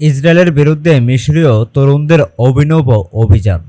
ইসরায়েলের বিরুদ্ধে মিশরীয় তরুণদের অভিনব অভিযান।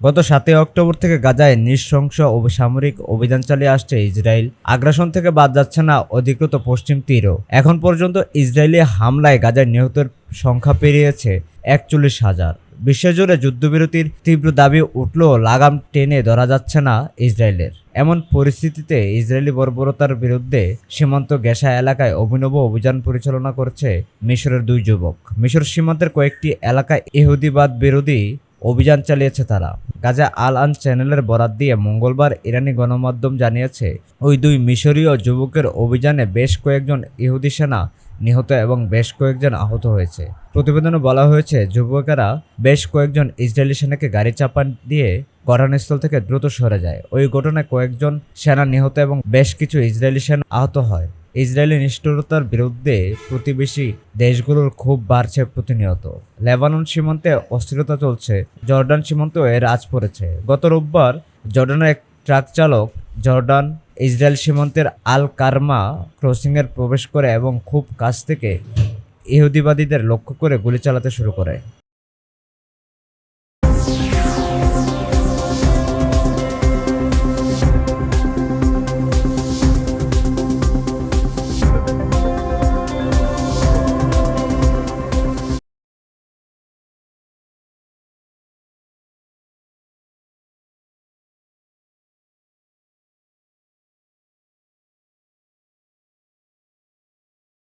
গত সাতই অক্টোবর থেকে গাজায় নৃশংস সামরিক অভিযান চালিয়ে আসছে ইসরায়েল। আগ্রাসন থেকে বাদ যাচ্ছে না অধিকৃত পশ্চিম তীরও। এখন পর্যন্ত ইসরায়েলি হামলায় গাজায় নিহতের সংখ্যা পেরিয়েছে একচল্লিশ হাজার। বিশ্বজুড়ে যুদ্ধবিরতির তীব্র দাবি উঠলেও লাগাম টেনে ধরা যাচ্ছে না ইসরায়েলের। এমন পরিস্থিতিতে ইসরায়েলি বর্বরতার বিরুদ্ধে সীমান্ত গ্যাসা এলাকায় অভিনব অভিযান পরিচালনা করছে মিশরের দুই যুবক। মিশর সীমান্তের কয়েকটি এলাকায় ইহুদিবাদ বিরোধী অভিযান চালিয়েছে তারা। গাজা আল আন চ্যানেলের বরাত দিয়ে মঙ্গলবার ইরানি গণমাধ্যম জানিয়েছে, ওই দুই মিশরীয় যুবকের অভিযানে বেশ কয়েকজন ইহুদি সেনা নিহত এবং বেশ কয়েকজন আহত হয়েছে। প্রতিবেদনে বলা হয়েছে, যুবকেরা বেশ কয়েকজন ইসরায়েলি সেনাকে গাড়ি চাপান দিয়ে ঘটনাস্থল থেকে দ্রুত সরে যায়। ওই ঘটনায় কয়েকজন সেনা নিহত এবং বেশ কিছু ইসরায়েলি সেনা আহত হয়। ইসরায়েলি নিষ্ঠুরতার বিরুদ্ধে প্রতিবেশী দেশগুলোর ক্ষোভ বাড়ছে প্রতিনিয়ত। লেবানন সীমান্তে অস্থিরতা চলছে, জর্ডান সীমান্তেও এর আজ পড়েছে। গত রোববার জর্ডানের এক ট্রাক চালক জর্ডান, ইসরায়েল সীমান্তের আল কারমা ক্রসিংয়ের প্রবেশ করে এবং খুব কাছ থেকে ইহুদিবাদীদের লক্ষ্য করে গুলি চালাতে শুরু করে।